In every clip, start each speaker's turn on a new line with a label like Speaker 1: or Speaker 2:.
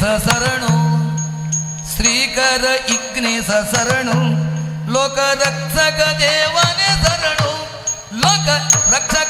Speaker 1: ಸಸರಣು ಶ್ರೀಕರ ಇಗ್ನೇಶ ಶರಣು ಲೋಕ ರಕ್ಷಕ ದೇವನೇ ಶರಣು ಲೋಕ ರಕ್ಷಕ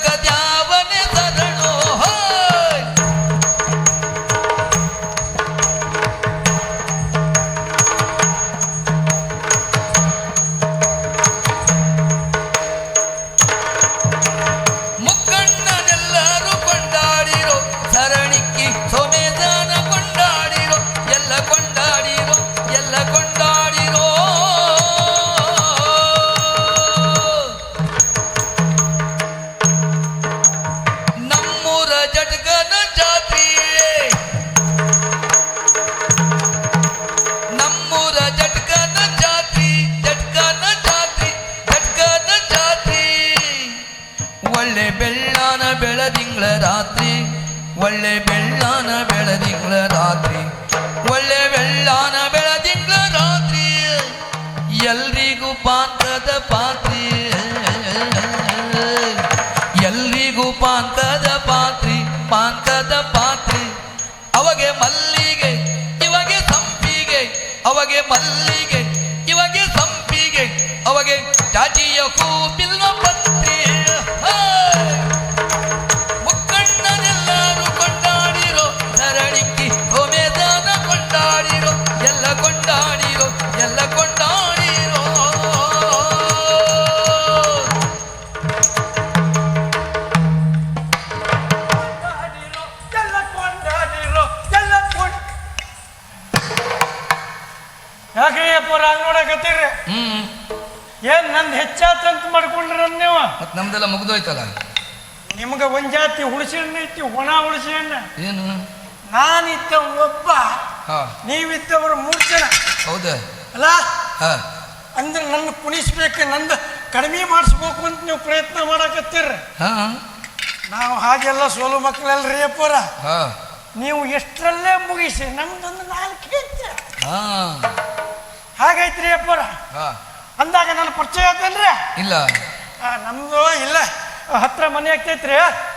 Speaker 1: ಒಳ್ಳೆ ಬೆಳ್ಳಾನ ಬೆಳದಿಂಗಳ ರಾತ್ರಿ. ಒಳ್ಳೆ ಬೆಳ್ಳಾನ ಬೆಳದಿಂಗಳ ರಾತ್ರಿ. ಎಲ್ರಿಗೂ ಪಾತ್ರದ ಪಾತ್ರಿ. ನಮ್ದೆಲ್ಲ ಮುಗ್ದೋಯ್ತಲ್ಲ?
Speaker 2: ನಿಮ್ಗೆ ಒಂದ್ ಜಾತಿ ಹುಳಸಿ ಹಣ್ಣು ಐತಿ ಒಣ ಹುಣಸೆ ಹಣ್ಣು
Speaker 1: ಏನು?
Speaker 2: ನಾನಿದ್ದ ಒಬ್ಬ
Speaker 1: ಹಾ.
Speaker 2: ನೀವಿದ್ದವರು ಮೂರು ಜನ.
Speaker 1: ಹೌದಾ?
Speaker 2: ಅಲ್ಲ?
Speaker 1: ಹಾ.
Speaker 2: ಅಂದ್ರೆ ನನ್ನ ಕುಣಿಸ್ಬೇಕು ನಂದ ಕಡಿಮೆ ಮಾಡಿಸ್ಬೇಕು ಅಂತ ನೀವು ಪ್ರಯತ್ನ ಮಾಡಕತ್ತೀರಿ.
Speaker 1: ಹಾ.
Speaker 2: ನಾವು ಹಾಗೆಲ್ಲ ಸೋಲು ಮಕ್ಕಳಲ್ರಿ ಅಪ್ಪರ.
Speaker 1: ಹಾ.
Speaker 2: ನೀವು ಎಷ್ಟರಲ್ಲೇ ಮುಗಿಸಿ ನಮ್ದೊಂದು ನಾಲ್ಕು ಹೆಜ್ಜೆ
Speaker 1: ಹಾ.
Speaker 2: ಹಾಗೈತ್ರಿ ಅಪ್ಪರ.
Speaker 1: ಹಾ.
Speaker 2: ಅಂದಾಗ ನನ್ನ ಪರಿಚಯ ಆತಲ್ರಿ
Speaker 1: ಇಲ್ಲ.
Speaker 2: ನಮ್ದು ಇಲ್ಲ. ಹತ್ರ ಮನೆ ಆಗ್ತೈತ್ರಿ?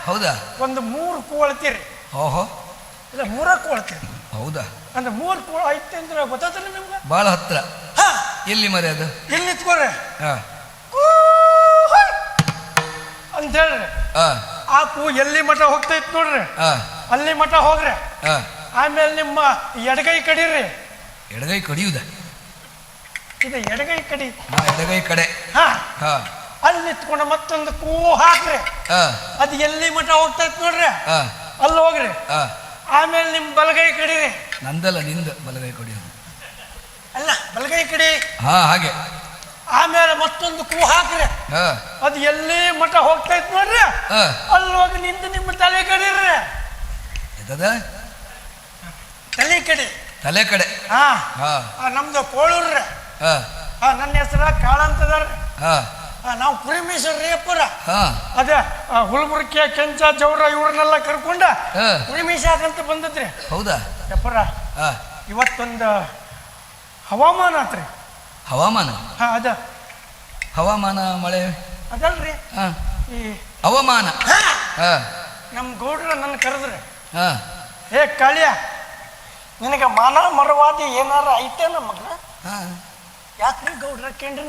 Speaker 1: ಹೌದಾ?
Speaker 2: ಒಂದು ಮೂರು ಕೋಳ್ತೀರಿ
Speaker 1: ಓಹೋ.
Speaker 2: ಇಲ್ಲ ಮೂರ ಕೋಳ್ತೀರಿ
Speaker 1: ಹೌದಾ?
Speaker 2: ಅಂದ್ರೆ ಮೂರು ಕೋಳ ಐತೆ ಅಂದ್ರೆ ಗೊತ್ತಾತಲ್ಲ ನಿಮ್ಗೆ?
Speaker 1: ಭಾಳ ಹತ್ರ.
Speaker 2: ಹಾ.
Speaker 1: ಎಲ್ಲಿ ಮರೆ ಅದು?
Speaker 2: ಇಲ್ಲಿ ನಿಂತ್ಕೋರಿ
Speaker 1: ಹಾ.
Speaker 2: ಅಂತ ಹೇಳ್ರಿ.
Speaker 1: ಹಾ.
Speaker 2: ಆ ಕೂ ಎಲ್ಲಿ ಮಠ ಹೋಗ್ತೈತ್ ನೋಡ್ರಿ.
Speaker 1: ಹಾ.
Speaker 2: ಅಲ್ಲಿ ಮಠ ಹೋಗ್ರಿ.
Speaker 1: ಹಾ.
Speaker 2: ಆಮೇಲೆ ನಿಮ್ಮ ಎಡಗೈ ಕಡೀರಿ.
Speaker 1: ಎಡಗೈ ಕಡಿಯುದ?
Speaker 2: ಇದು ಎಡಗೈ ಕಡಿ.
Speaker 1: ಹಾ ಎಡಗೈ ಕಡೆ.
Speaker 2: ಹಾ.
Speaker 1: ಹಾ.
Speaker 2: ಅಲ್ಲಿ ನಿಂತ್ಕೊಂಡು ಮತ್ತೊಂದು ಕೂ ಹಾಕ್ರಿ.
Speaker 1: ಹಾ.
Speaker 2: ಅದು ಎಲ್ಲಿ ಮಠ ಹೋಗ್ತೈತ್ ನೋಡ್ರಿ?
Speaker 1: ಹಾ.
Speaker 2: ಅಲ್ಲಿ ಹೋಗ್ರಿ.
Speaker 1: ಹಾ.
Speaker 2: ಆಮೇಲೆ ನಿಮ್ಮ ಬಲಗೈ ಕಡಿರಿ.
Speaker 1: ನಂದಲ್ಲ ನಿಂದ ಬಲಗೈ ಕಡಿಯೋದು.
Speaker 2: ಅಲ್ಲ ಬಲಗೈ ಕಡಿ.
Speaker 1: ಹಾ ಹಾಗೆ.
Speaker 2: ಆಮೇಲೆ ಮತ್ತೊಂದು ಕೂ ಹಾಕ್ರಿ.
Speaker 1: ಹಾ.
Speaker 2: ಅದು ಎಲ್ಲಿ ಮಠ ಹೋಗ್ತೈತ್ ನೋಡ್ರಿ?
Speaker 1: ಹಾ.
Speaker 2: ಅಲ್ಲಿ ಹೋಗಿ ನಿಂತು ನಿಮ್ಮ ತಲೆ ಕಡಿರ್ರಿ
Speaker 1: ಎದದ?
Speaker 2: ತಲೆ ಕಡಿ.
Speaker 1: ತಲೆ ಕಡೆ.
Speaker 2: ಹಾ. ನಮ್ದು ಕೋಳೂರ್ರಿ.
Speaker 1: ಹಾ.
Speaker 2: ನನ್ನ ಹೆಸರ ಕಾಳಂತದಾರ್ರಿ
Speaker 1: ಹಾ.
Speaker 2: ನಾವು ಕುರಿಮೇಶ್ವರ್ರಿ ಅಪ್ಪರ.
Speaker 1: ಹಾ.
Speaker 2: ಅದೇ ಆ, ಹುಲ್ಬುರ್ಕೆ ಕೆಂಚ ಜೌರ ಇವ್ರನ್ನೆಲ್ಲ ಕರ್ಕೊಂಡ
Speaker 1: ಹಾ.
Speaker 2: ಅಂತ ಬಂದದ್ರಿ.
Speaker 1: ಹೌದಾ?
Speaker 2: ಯಪ್ಪರ
Speaker 1: ಹಾ.
Speaker 2: ಇವತ್ತೊಂದು ಹವಾಮಾನ ಆತ್ರಿ.
Speaker 1: ಹವಾಮಾನ?
Speaker 2: ಹಾ ಅದ.
Speaker 1: ಹವಾಮಾನ ಮಳೆ?
Speaker 2: ಅದಲ್ರಿ.
Speaker 1: ಹಾ.
Speaker 2: ಈ
Speaker 1: ಹವಾಮಾನ?
Speaker 2: ಹಾ, ನಮ್ಮ ಗೌಡ್ರ ನನ್ನ ಕರೆದ್ರಿ.
Speaker 1: ಹಾ.
Speaker 2: ಏ ಕಾಳಿಯ ನಿನಗೆ ಮಾನ ಮರವಾದಿ ಏನಾರ ಐತೆ ಮಗನ?
Speaker 1: ಹಾ.
Speaker 2: ಯಾಕ್ರಿ ಗೌಡ್ರ ಕೇಂದ್ರ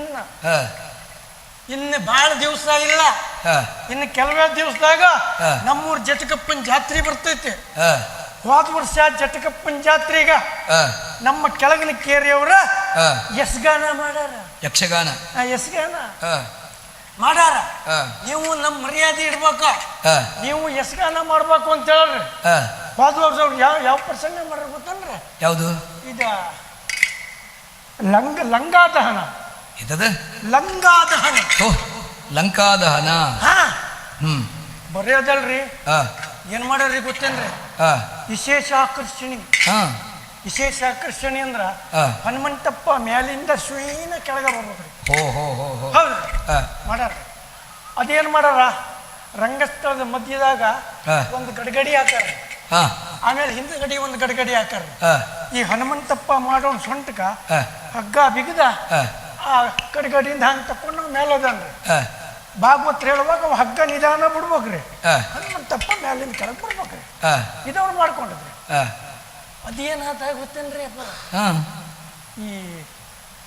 Speaker 2: ಇನ್ನು ಭಾಳ ದಿವಸ ಇಲ್ಲ.
Speaker 1: ಹಾ.
Speaker 2: ಇನ್ನು ಕೆಲವೇ ದಿವಸದಾಗ. ನಮ್ಮೂರ್ ಜಟಕಪ್ಪನ ಜಾತ್ರೆ ಬರ್ತೈತಿ.
Speaker 1: ಹಾ.
Speaker 2: ಹೋದ ವರ್ಷ ಜಟಕಪ್ಪನ ಜಾತ್ರೆಗ
Speaker 1: ಹಾ.
Speaker 2: ನಮ್ಮ ಕೆಳಗಿನ ಕೇರಿಯವ್ರ
Speaker 1: ಹಾ.
Speaker 2: ಯಸ್ಗಾನ ಮಾಡ್ಯಾರ.
Speaker 1: ಯಕ್ಷಗಾನ.
Speaker 2: ಯಸ್ಗಾನ.
Speaker 1: ಹಾ.
Speaker 2: ನೀವು ನಮ್ಮ ಮರ್ಯಾದೆ ಇಡ್ಬೇಕ.
Speaker 1: ಹಾ.
Speaker 2: ನೀವು ಯಶಗಾನ ಮಾಡ್ಬೇಕು ಅಂತ ಹೇಳ್ರಿ.
Speaker 1: ಹಾ.
Speaker 2: ಹೋದ ವರ್ಷ ಅವ್ರು ಯಾವ ಯಾವ ಪ್ರಸಂಗ ಮಾಡ್ರಿ ಗೊತ್ತನ್ರಿ?
Speaker 1: ಯಾವುದು?
Speaker 2: ಇದ ಲಂಗ ಲಂಗಾದಹನ.
Speaker 1: ಇದದ
Speaker 2: ಲಂಕಾದಹನ
Speaker 1: ಓ ಲಂಕಾದಹನ
Speaker 2: ಹಾ.
Speaker 1: ಹ್ಮ್.
Speaker 2: ಬರೆಯೋದಲ್ರಿ?
Speaker 1: ಹಾ
Speaker 2: ಏನ್ ಮಾಡ್ರಿ ಗೊತ್ತೇನ್ರಿ?
Speaker 1: ಹಾ
Speaker 2: ವಿಶೇಷ ಆಕರ್ಷಣೆ
Speaker 1: ಹಾ.
Speaker 2: ವಿಶೇಷ ಆಕರ್ಷಣೆ ಅಂದ್ರ. ಹನುಮಂತಪ್ಪ ಮ್ಯಾಲಿಂದ ಸ್ವೀನ ಕೆಳಗ ಬರ್ಬೇಕ್ರಿ
Speaker 1: ಹೋ ಹೋ ಹೋ ಹೋ.
Speaker 2: ಹೌದ್ರಿ?
Speaker 1: ಹಾ
Speaker 2: ಮಾಡ್ಯಾರ ಅದೇನ್ ಮಾಡ್ಯಾರ? ರಂಗಸ್ಥಳದ ಮಧ್ಯದಾಗ. ಒಂದು ಗಡಗಡಿ ಹಾಕಾರ
Speaker 1: ಹಾ.
Speaker 2: ಆಮೇಲೆ ಹಿಂದಗಡಿ ಒಂದು ಗಡಗಡಿ ಹಾಕಾರ
Speaker 1: ಹಾ
Speaker 2: ಈ ಹನುಮಂತಪ್ಪ ಮಾಡೋ ಸೊಂಟಕ ಹಗ್ಗ ಬಿಗದ
Speaker 1: ಹಾ
Speaker 2: ಆ ಗಡಗಡಿಯಿಂದ ಹಂಗೆ ತಕೊಂಡು
Speaker 1: ಹಾ.
Speaker 2: ಭಾಗವತ್ ಹೇಳುವಾಗ ಅವ ಹಗ್ಗ ನಿಧಾನ ಬಿಡ್ಬೇಕ್ರಿ.
Speaker 1: ಹಾ.
Speaker 2: ಹನುಮಂತಪ್ಪ ಮ್ಯಾಲಿಂದ ಕೆಳಗೆ
Speaker 1: ಬಿಡ್ಬೇಕ್ರಿ.
Speaker 2: ಇದವ್ರು ಮಾಡ್ಕೊಂಡಿದ್ರಿ.
Speaker 1: ಅದೇನು
Speaker 2: ಅದೇನಾದ ಗೊತ್ತೇನ್ರಿ ಅಪ್ಪ?
Speaker 1: ಹಾ.
Speaker 2: ಈ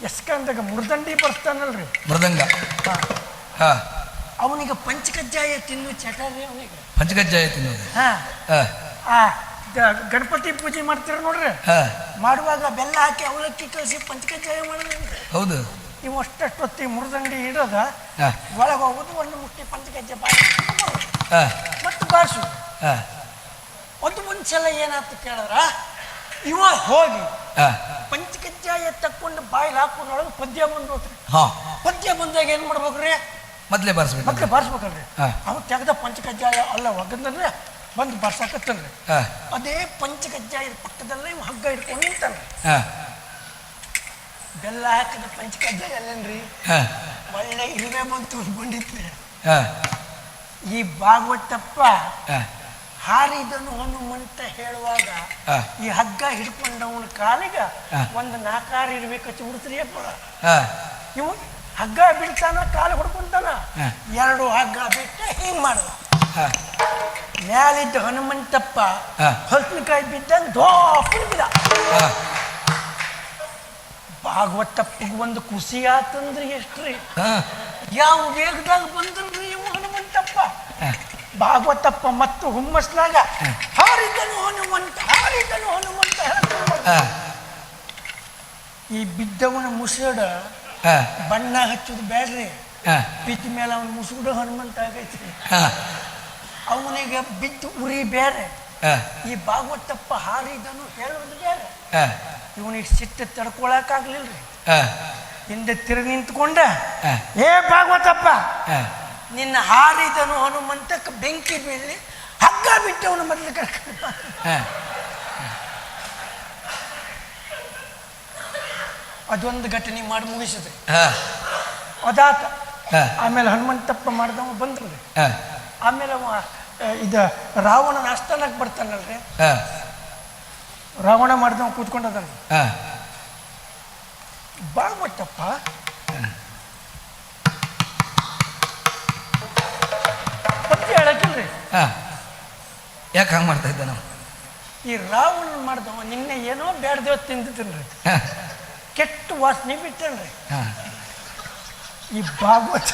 Speaker 2: ಎಸ್ಕಂದಾಗ ಮೃದಂಡಿ ಬರ್ತಾನಲ್ರಿ.
Speaker 1: ಮೃದಂಗ.
Speaker 2: ಹಾಂ.
Speaker 1: ಹಾ.
Speaker 2: ಅವನಿಗೆ ಪಂಚಕಜ್ಜಾಯ ತಿನ್ನು ಚಟ ರೀ ಅವನಿಗೆ.
Speaker 1: ಪಂಚಕಜ್ಜಾಯ ತಿನ್ನೋದು
Speaker 2: ಹಾಂ. ಗಣಪತಿ ಪೂಜೆ ಮಾಡ್ತೀರ ನೋಡ್ರಿ?
Speaker 1: ಹಾ.
Speaker 2: ಮಾಡುವಾಗ ಬೆಲ್ಲ ಹಾಕಿ ಅವಲಕ್ಕಿ ಕಳಿಸಿ ಪಂಚಕಜ್ಜಾಯ ಮಾಡಿದ್ರಿ
Speaker 1: ಹೌದು.
Speaker 2: ಇವು ಹೊತ್ತಿ ಮುರ್ದಂಡಿ ಇಡೋದ ಒಳಗೆ ಹೋಗೋದು ಒಂದು ಮುಟ್ಟಿ ಪಂಚಗಜ್ಜೆ ಬಾಯಿ ಮತ್ತು ಬಾರಿಸು.
Speaker 1: ಹಾ.
Speaker 2: ಒಂದು ಮುಂಚೆಲ್ಲ ಏನಾಯ್ತು ಕೇಳಿದ್ರ? ಇವ ಹೋಗಿ
Speaker 1: ಪಂಚ
Speaker 2: ಪಂಚಕಜ್ಜಾಯ ತಕ್ಕೊಂಡು ಬಾಯಿಲ್ ಹಾಕೊಂಡೊಳಗೆ ಪದ್ಯ ಬಂದು
Speaker 1: ಹಾ.
Speaker 2: ಪದ್ಯ ಬಂದಾಗ ಏನು ಮಾಡ್ಬೇಕ್ರಿ?
Speaker 1: ಮೊದಲೇ ಬಾರಿಸ್ಬೇಕು
Speaker 2: ಮೊದಲೇ ಬಾರಿಸ್ಬೇಕಲ್ರಿ. ಅವ್ ತೆಗೆದ ಪಂಚಕಜ್ಜಾಯ ಅಲ್ಲ ಒಗ್ಗಂದ್ರೆ ಬಂದು ಬರ್ಸಾಕತ್ತನ್ರಿ ಅದೇ ಪಂಚಕಜ್ಜಾಯದ ಪಕ್ಕದಲ್ಲೇ ಇವ ಹಗ್ಗ ಇಟ್ಕೊಂಡು ನಿಂತಾನ್ರಿ
Speaker 1: ಹಾ.
Speaker 2: ಬೆಲ್ಲ ಹಾಕಿದ ಪಂಚಕಜ್ಜಾಯ ಅಲ್ಲೇನ್ರಿ ಒಳ್ಳೆ ಇರುವೆ ಬಂತು ಬಂದಿತ್ರಿ
Speaker 1: ಹಾ.
Speaker 2: ಈ ಭಾಗವತಪ್ಪ ಹಾರಿದನು ಹನುಮಂತ ಹೇಳುವಾಗ ಈ ಹಗ್ಗ ಹಿಡ್ಕೊಂಡವನ ಕಾಲಿಗ. ಒಂದು ನಾಕಾರ ಇರ್ಬೇಕು ಹಚ್ಚಿ ಅಪ್ಪ.
Speaker 1: ಹಾ.
Speaker 2: ಇವು ಹಗ್ಗ ಬಿಡ್ತಾನ ಕಾಲು ಹುಡ್ಕೊಂತಾನ. ಎರಡು ಹಗ್ಗ ಬಿಟ್ಟ ಹಿಂಗ್
Speaker 1: ಮಾಡುವ.
Speaker 2: ಮ್ಯಾಲಿದ್ದ ಹನುಮಂತಪ್ಪ
Speaker 1: ಹಸನಕಾಯಿ
Speaker 2: ಬಿದ್ದಂಗೆ ಬಿದ್ದಂಗ ದೋಪಿ ಬಿದ.
Speaker 1: ಹಾ.
Speaker 2: ಭಾಗವತಪ್ಪಗೆ ಒಂದು ಖುಷಿ ಆತಂದ್ರೆ ಎಷ್ಟ್ರಿ? ಯಾವ ವೇಗದಾಗ ಬಂದ್ರಿ ಇವು ಹನುಮಂತಪ್ಪ? ಭಾಗವತಪ್ಪ ಮತ್ತು ಹುಮ್ಮಸ್ನಾಗ ಹಾರಿದನು ಹನುಮಂತ ಹಾರಿದನು ಹನುಮಂತ ಈ ಬಿದ್ದವನ ಮುಸುಡ ಬಣ್ಣ ಹಚ್ಚೋದು ಬೇಡ್ರಿ ಬಿದ್ದ ಮೇಲೆ ಅವನ ಮುಸುಡು ಹನುಮಂತ
Speaker 1: ಆಗೈತಿ
Speaker 2: ಅವನಿಗೆ ಬಿದ್ದು ಉರಿ ಬೇರೆ ಈ ಭಾಗವತಪ್ಪ ಹಾರಿದನು ಹೇಳುವುದು ಬೇರೆ ಇವನಿಗೆ ಸಿಟ್ಟು ತಡ್ಕೊಳಕ್ಕಾಗ್ಲಿಲ್ರಿ.
Speaker 1: ಹಾ.
Speaker 2: ಹಿಂದೆ ತಿರುಗಿ ನಿಂತ್ಕೊಂಡ
Speaker 1: ಹಾ.
Speaker 2: ಏ ಭಾಗವತಪ್ಪ ನಿನ್ನ ಹಾರಿದನು ಹನುಮಂತಕ್ಕ ಬೆಂಕಿ ಬೀಳಿ ಹಗ್ಗ ಬಿಟ್ಟವನು ಮೊದಲು ಕರ್ಕೊಂಡು ಬಾ.
Speaker 1: ಹಾ.
Speaker 2: ಅದೊಂದು ಘಟನೆ ಮಾಡಿ ಮುಗಿಸಿದ್ರಿ ಅದಾತ ಆಮೇಲೆ ಹನುಮಂತಪ್ಪ ಮಾಡಿದವ ಬಂದ್ರಿ ಆಮೇಲೆ ಅವ ಆ, ಇದ ರಾವಣನ ಆಸ್ಥಾನಕ್ಕೆ ಬರ್ತಾನಲ್ರಿ. ರಾವಣ ಮಾಡಿದ ಕೂತ್ಕೊಂಡದಲ್ಲ
Speaker 1: ಹಾ
Speaker 2: ಮಟ್ಟಪ್ಪ. ಪದ್ಯ ಹೇಳಕ್ಕಿಲ್ರಿ
Speaker 1: ಹಾ ಯಾಕೆ ಹಂಗೆ ಮಾಡ್ತಾ ಇದ್ದ ನಾವು?
Speaker 2: ಈ ರಾವಣ ಮಾಡ್ದವ ನಿನ್ನೆ ಏನೋ ಬೇಡದೇವ ತಿಂದಿದ್ದನ್ರಿ
Speaker 1: ಕೆಟ್ಟು
Speaker 2: ಕೆಟ್ಟ ವಾಸನೆ ಬಿಟ್ಟನ್ರಿ
Speaker 1: ಹಾ.
Speaker 2: ಈ ಭಾಗವತ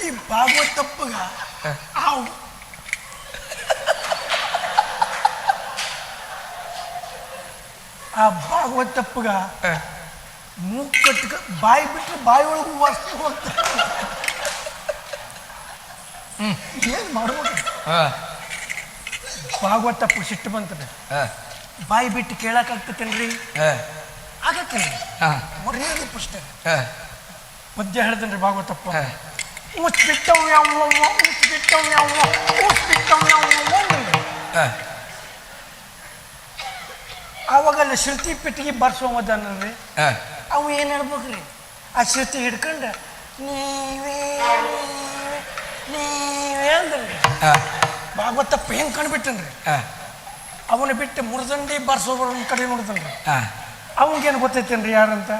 Speaker 2: ಈ ಭಾಗವತಪ್ಪಗ ಆವು ಆ ಭಾಗವತಪ್ಪಗ
Speaker 1: ಹಾ.
Speaker 2: ಮೂಗ್ ಕಟ್ಕ ಬಾಯಿ ಬಿಟ್ಟರೆ ಬಾಯಿ ಒಳಗೂ ವಸ್ತು ಹೋಗ್ತಾರೆ ಏನ್ ಮಾಡ್ಬೋದು
Speaker 1: ಹಾ.
Speaker 2: ಭಾಗವತಪ್ಪ ಸಿಟ್ಟು ಬಂತದೆ.
Speaker 1: ಹಾ.
Speaker 2: ಬಾಯಿ ಬಿಟ್ಟು ಕೇಳಕ್ಕಾಗ್ತತೇನ್ರಿ ಆಗ್ತೈತೇನ್ರಿ?
Speaker 1: ಆಗತ್ತೇನ್ರಿ?
Speaker 2: ಮರ್ಯಾದೆ ಪುಸ್ತಕ
Speaker 1: ಮಧ್ಯ
Speaker 2: ಪದ್ಯ ಹೇಳ್ತೇನ್ರಿ ಭಾಗವತಪ್ಪ ಉಸ್ ಬಿಟ್ಟವ್ ಯಾವ ಉಸ್ ಬಿಟ್ಟವ್ ಯಾವ ಉಸ್ ಬಿಟ್ಟವ್ ಯಾವ ಅಂದ್ರಿ. ಶೃತಿ ಶ್ರುತಿ ಪೆಟ್ಟಿಗೆ ಬರ್ಸೋಮದನ್ರಿ ಅವು ಏನು ಹೇಳ್ಬೇಕ್ರಿ? ಆ ಶ್ರುತಿ ಹಿಡ್ಕೊಂಡು ನೀವೇ ನೀವೇ ಅಂದ್ರಿ
Speaker 1: ಹಾ
Speaker 2: ಭಾಗವತಪ್ಪ ಹೆಂಗ್ ಕಂಡ್ಬಿಟ್ಟನ್ರಿ. ಅವನ ಬಿಟ್ಟು ಮುರ್ದಂಡಿ ಬರ್ಸೋಬ್ರ ಕಡೆ
Speaker 1: ನೋಡಿದನ್ರಿ.
Speaker 2: ಅವನಿಗೇನು ಗೊತ್ತೈತೇನ್ರಿ ಯಾರಂತ?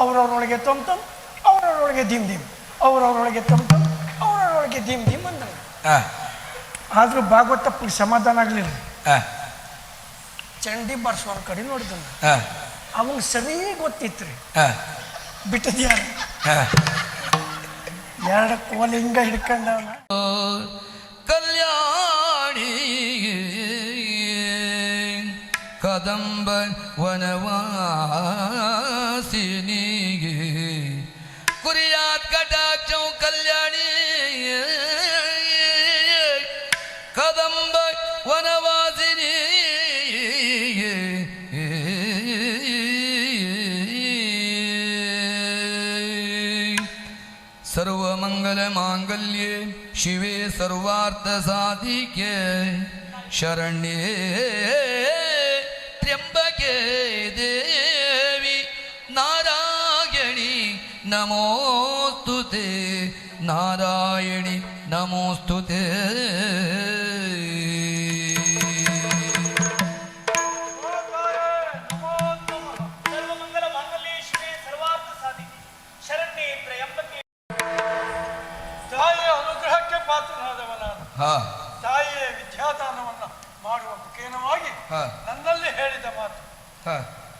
Speaker 2: ಅವ್ರವ್ರೊಳಗೆ ತೊಮ್ ತೊಮ್ ಅವ್ರವ್ರೊಳಗೆ ಧಿಮ್ ಧಿಮ್ ಅವ್ರವ್ರೊಳಗೆ ತೊಮ್ ತೊಮ್ ಅವ್ರವ್ರೊಳಗೆ ಧಿಮ್ ಧಿಮ್ ಅಂದ್ರಿ.
Speaker 1: ಆದರೂ
Speaker 2: ಆದ್ರೂ ಭಾಗವತಪ್ಪ ಸಮಾಧಾನ ಆಗಲಿಲ್ಲ
Speaker 1: ಹಾ
Speaker 2: ಚಂಡಿ ಬರ್ಸೋನ್ ಕಡೆ ನೋಡಿದನು
Speaker 1: ಹಾ.
Speaker 2: ಅವನ್ ಸರಿ ಗೊತ್ತಿತ್ರಿ.
Speaker 1: ಹಾ.
Speaker 2: ಬಿಟ್ಟದ ಯಾರು
Speaker 1: ಹಾ.
Speaker 2: ಎರಡು ಕೋಲ್ ಹಿಂಗ ಹಿಡ್ಕೊಂಡವನ.
Speaker 1: ಕಲ್ಯಾಣಿ ಕದಂಬ ವನವಾಸಿನಿಗೆ सर्वमङ्गलमाङ्गल्ये शिवे सर्वार्थसाधिके शरण्ये त्र्यम्बके देवी नारायणि नमोऽस्तु ते नारायणि नमोऽस्तु ते
Speaker 2: ತಾಯಿಯ ವಿದ್ಯಾದಾನವನ್ನ ಮಾಡುವ ಮುಖೇನವಾಗಿ ನನ್ನಲ್ಲಿ ಹೇಳಿದ ಮಾತು.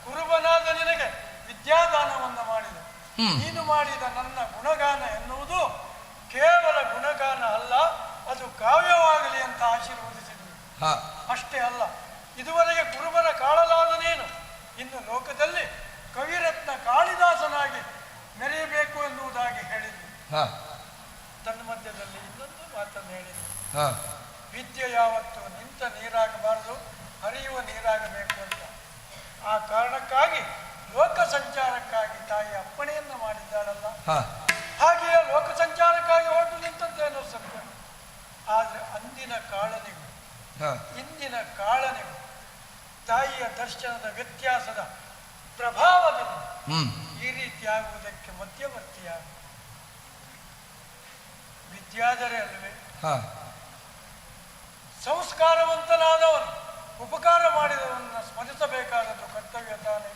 Speaker 2: ಕುರುಬನಾದ ನಿನಗೆ ವಿದ್ಯಾದಾನವನ್ನ ಮಾಡಿದ. ನೀನು ಮಾಡಿದ ನನ್ನ ಗುಣಗಾನ ಎನ್ನುವುದು ಕೇವಲ ಗುಣಗಾನ ಅಲ್ಲ ಅದು ಕಾವ್ಯವಾಗಲಿ ಅಂತ ಆಶೀರ್ವದಿಸಿದ್ರು ಅಷ್ಟೇ ಅಲ್ಲ ಇದುವರೆಗೆ ಗುರುಬನ ಕಾಳಲಾದನೇನು ಇನ್ನು ಲೋಕದಲ್ಲಿ ಕವಿರತ್ನ ಕಾಳಿದಾಸನಾಗಿ ಮೆರೆಯಬೇಕು ಎನ್ನುವುದಾಗಿ ಹೇಳಿದ್ರು ತನ್ನ ಮಧ್ಯದಲ್ಲಿ ಇನ್ನೊಂದು ಮಾತನ್ನು ಹೇಳಿದೆ.
Speaker 1: ಹಾ.
Speaker 2: ವಿದ್ಯೆ ಯಾವತ್ತು ನಿಂತ ನೀರಾಗಬಾರದು ಹರಿಯುವ ನೀರಾಗಬೇಕು ಅಂತ. ಆ ಕಾರಣಕ್ಕಾಗಿ ಲೋಕ ಸಂಚಾರಕ್ಕಾಗಿ ತಾಯಿ ಅಪ್ಪಣೆಯನ್ನು ಮಾಡಿದ್ದಾಳಲ್ಲ. ಹಾಗೆಯೇ ಲೋಕ ಸಂಚಾರಕ್ಕಾಗಿ ಹೊರಟು ನಿಂತದ್ದೇನೋ ಸತ್ಯ. ಆದರೆ ಅಂದಿನ ಕಾಳನಿಗೂ ಇಂದಿನ ಕಾಳನಿಗೂ ತಾಯಿಯ ದರ್ಶನದ ವ್ಯತ್ಯಾಸದ ಪ್ರಭಾವದಿಂದ ಈ ರೀತಿಯಾಗುವುದಕ್ಕೆ ಮಧ್ಯವರ್ತಿಯಾಗ ವಿದ್ಯಾಧರೆ ಅಲ್ವೇ
Speaker 1: ಹ.
Speaker 2: ಸಂಸ್ಕಾರವಂತನಾದವನು ಉಪಕಾರ ಮಾಡಿದವನ್ನ ಸ್ಮರಿಸಬೇಕಾದದ್ದು ಕರ್ತವ್ಯ ತಾನೆ.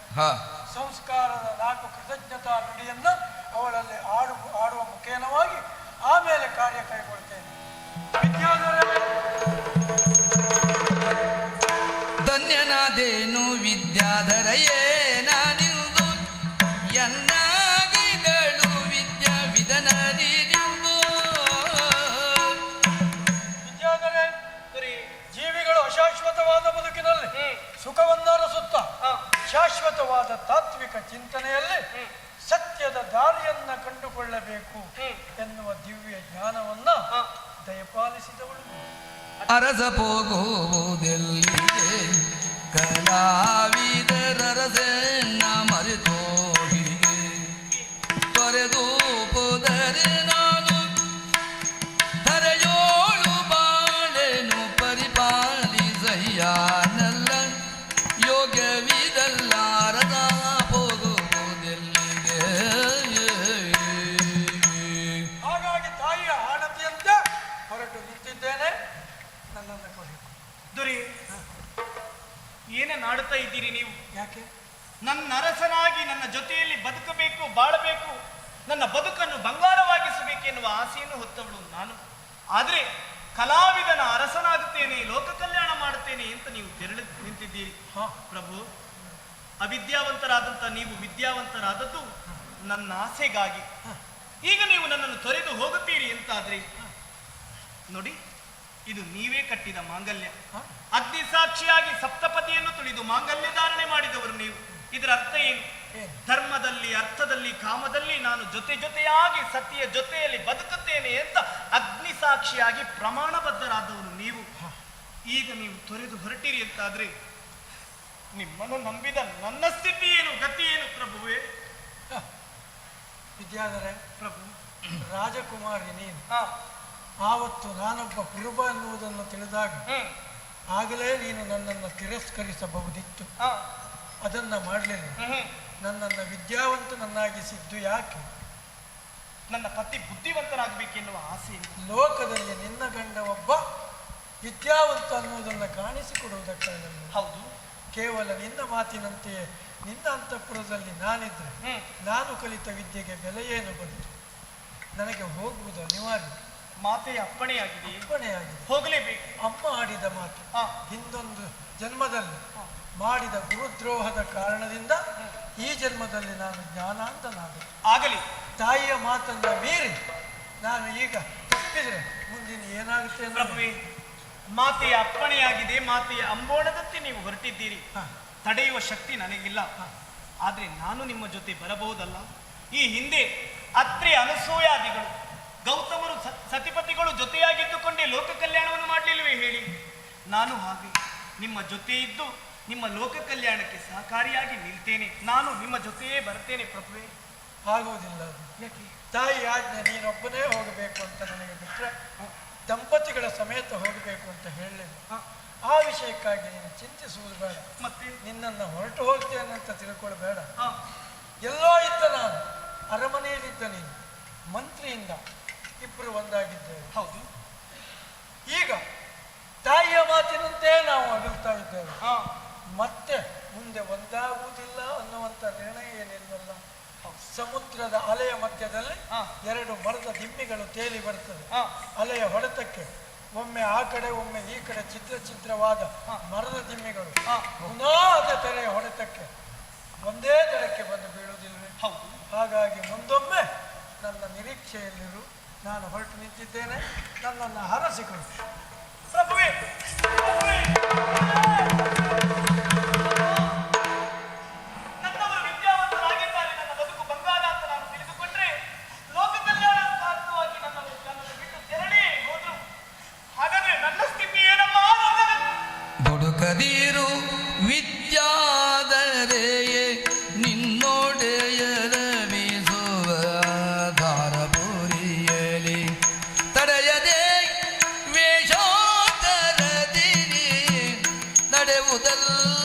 Speaker 2: ಸುಖವನ್ನರಸುತ್ತ ಶಾಶ್ವತವಾದ ತಾತ್ವಿಕ ಚಿಂತನೆಯಲ್ಲಿ ಸತ್ಯದ ದಾರಿಯನ್ನ ಕಂಡುಕೊಳ್ಳಬೇಕು. ಎನ್ನುವ ದಿವ್ಯ ಜ್ಞಾನವನ್ನ ದಯಪಾಲಿಸಿದವಳು
Speaker 1: ಅರಸ ಹೋಗುವುದೆಲ್ಲಿಗೆ ಕಲಾವಿದರಸೆನ್ನ
Speaker 3: ಪ್ರಭು ಅವಿದ್ಯಾವಂತರಾದಂಥ ನೀವು ವಿದ್ಯಾವಂತರಾದದ್ದು ನನ್ನ ಆಸೆಗಾಗಿ ಈಗ ನೀವು ನನ್ನನ್ನು ತೊರೆದು ಹೋಗುತ್ತೀರಿ ಅಂತಾದ್ರೆ ನೋಡಿ ಇದು ನೀವೇ ಕಟ್ಟಿದ ಮಾಂಗಲ್ಯ? ಅಗ್ನಿ ಸಾಕ್ಷಿಯಾಗಿ ಸಪ್ತಪತಿಯನ್ನು ತುಳಿದು ಮಾಂಗಲ್ಯ ಧಾರಣೆ ಮಾಡಿದವರು ನೀವು ಇದರ ಅರ್ಥ ಏನು? ಧರ್ಮದಲ್ಲಿ ಅರ್ಥದಲ್ಲಿ ಕಾಮದಲ್ಲಿ ನಾನು ಜೊತೆ ಜೊತೆಯಾಗಿ ಸತಿಯ ಜೊತೆಯಲ್ಲಿ ಬದುಕುತ್ತೇನೆ ಅಂತ ಅಗ್ನಿ ಸಾಕ್ಷಿಯಾಗಿ ಪ್ರಮಾಣಬದ್ಧರಾದವರು ನೀವು ಈಗ ನೀವು ತೊರೆದು ಹೊರಟಿರಿ ಅಂತಾದ್ರೆ ನಿಮ್ಮನ್ನು ನಂಬಿದ ನನ್ನ ಸ್ಥಿತಿ ಏನು ಗತಿ ಏನು ಪ್ರಭುವೇ?
Speaker 2: ವಿದ್ಯಾಧರೆ
Speaker 3: ಪ್ರಭು
Speaker 2: ರಾಜಕುಮಾರಿ ನೀನು. ಆವತ್ತು ನಾನೊಬ್ಬ ಕುರುಬ ಎನ್ನುವುದನ್ನು ತಿಳಿದಾಗ ಆಗಲೇ ನೀನು ನನ್ನನ್ನು ತಿರಸ್ಕರಿಸಬಹುದಿತ್ತು. ಅದನ್ನು ಮಾಡಲಿಲ್ಲ. ನನ್ನನ್ನು ವಿದ್ಯಾವಂತನನ್ನಾಗಿಸಿದ್ದು ಯಾಕೆ?
Speaker 3: ನನ್ನ ಪತಿ ಬುದ್ಧಿವಂತನಾಗಬೇಕೆನ್ನುವ ಆಸೆ
Speaker 2: ಲೋಕದಲ್ಲಿ ನಿನ್ನ ಗಂಡ ಒಬ್ಬ ವಿದ್ಯಾವಂತ ಅನ್ನುವುದನ್ನು ಕಾಣಿಸಿಕೊಡುವುದಕ್ಕಾಗಲ್ಲ
Speaker 3: ಹೌದು.
Speaker 2: ಕೇವಲ ನಿನ್ನ ಮಾತಿನಂತೆಯೇ ನಿನ್ನ ಅಂತಃಪುರದಲ್ಲಿ ನಾನಿದ್ರೆ
Speaker 3: ಹ್ಮ್.
Speaker 2: ನಾನು ಕಲಿತ ವಿದ್ಯೆಗೆ ಬೆಲೆಯೇನು ಬಂತು? ನನಗೆ ಹೋಗುವುದು ಅನಿವಾರ್ಯ.
Speaker 3: ಮಾತೆಯ ಅಪ್ಪಣೆಯಾಗಿದೆ.
Speaker 2: ಅಪ್ಪಣೆಯಾಗಿದೆ.
Speaker 3: ಹೋಗಲೇಬೇಕು.
Speaker 2: ಅಮ್ಮ ಆಡಿದ ಮಾತು. ಹಿಂದೊಂದು ಜನ್ಮದಲ್ಲಿ ಮಾಡಿದ ಗುರುದ್ರೋಹದ ಕಾರಣದಿಂದ ಈ ಜನ್ಮದಲ್ಲಿ ನಾನು ಜ್ಞಾನಾಂತನಾದೆ
Speaker 3: ಆಗಲಿ.
Speaker 2: ತಾಯಿಯ ಮಾತನ್ನ ಮೀರಿ ನಾನು ಈಗ ತಪ್ಪಿದ್ರೆ ಮುಂದಿನ ಏನಾಗುತ್ತೆ
Speaker 3: ಅಂದ್ರೆ ಮಾತೆಯ ಅಪ್ಪಣೆಯಾಗಿದೆ ಮಾತೆಯ ಅಂಬೋಣದಂತೆ ನೀವು ಹೊರಟಿದ್ದೀರಿ. ತಡೆಯುವ ಶಕ್ತಿ ನನಗಿಲ್ಲ. ಆದರೆ ನಾನು ನಿಮ್ಮ ಜೊತೆ ಬರಬಹುದಲ್ಲ? ಈ ಹಿಂದೆ ಅತ್ರಿ ಅನಸೂಯಾದಿಗಳು ಗೌತಮರು ಸತಿಪತಿಗಳು ಜೊತೆಯಾಗಿದ್ದುಕೊಂಡೇ ಲೋಕ ಕಲ್ಯಾಣವನ್ನು ಮಾಡಲಿಲ್ಲವೇ ಹೇಳಿ? ನಾನು ಹಾಗೆ. ನಿಮ್ಮ ಜೊತೆ ಇದ್ದು ನಿಮ್ಮ ಲೋಕ ಕಲ್ಯಾಣಕ್ಕೆ ಸಹಕಾರಿಯಾಗಿ ನಿಲ್ತೇನೆ. ನಾನು ನಿಮ್ಮ ಜೊತೆಯೇ ಬರ್ತೇನೆ ಪ್ರಭುವೆ.
Speaker 2: ಆಗುವುದಿಲ್ಲ ತಾಯಿ ಆಜ್ಞೆ ನೀನೊಬ್ಬನೇ ಹೋಗಬೇಕು ಅಂತ ನನಗೆ ಬಿಟ್ಟರೆ ದಂಪತಿಗಳ ಸಮೇತ ಹೋಗಬೇಕು ಅಂತ ಹೇಳಲಿಲ್ಲ. ಆ ವಿಷಯಕ್ಕಾಗಿ ನೀನು ಚಿಂತಿಸುವುದು ಬೇಡ.
Speaker 3: ಮತ್ತೆ?
Speaker 2: ನಿನ್ನನ್ನು ಹೊರಟು ಹೋಗ್ತೇನೆ ಅಂತ ತಿಳ್ಕೊಳ್ಬೇಡ.
Speaker 3: ಹಾ.
Speaker 2: ಎಲ್ಲೋ ಇದ್ದ ನಾನು ಅರಮನೆಯಲ್ಲಿದ್ದ ನೀನು ಮಂತ್ರಿಯಿಂದ ಇಬ್ಬರು ಒಂದಾಗಿದ್ದೇವೆ.
Speaker 3: ಹೌದು.
Speaker 2: ಈಗ ತಾಯಿಯ ಮಾತಿನಂತೆ ನಾವು ಅಗಲ್ತಾ ಇದ್ದೇವೆ. ಸಮುದ್ರದ ಅಲೆಯ ಮಧ್ಯದಲ್ಲಿ ಎರಡು ಮರದ ದಿಮ್ಮಿಗಳು ತೇಲಿ ಬರ್ತದೆ ಅಲೆಯ ಹೊಡೆತಕ್ಕೆ ಒಮ್ಮೆ ಆ ಕಡೆ ಒಮ್ಮೆ ಈ ಕಡೆ ಚಿತ್ರ ಚಿತ್ರವಾದ. ಮರದ ದಿಮ್ಮಿಗಳು. ಪುನಃ ಅದೇ ತೆರೆಯ ಹೊಡೆತಕ್ಕೆ
Speaker 1: ಒಂದೇ ದಡಕ್ಕೆ ಬಂದು
Speaker 3: ಬೀಳುವುದಿಲ್ಲ
Speaker 1: ಹಾಗಾಗಿ ಮುಂದೊಮ್ಮೆ ನನ್ನ ನಿರೀಕ್ಷೆಯಲ್ಲಿರು. ನಾನು ಹೊರಟು ನಿಂತಿದ್ದೇನೆ. ನನ್ನನ್ನು ಹರಸಿಕೊಡು
Speaker 3: هدى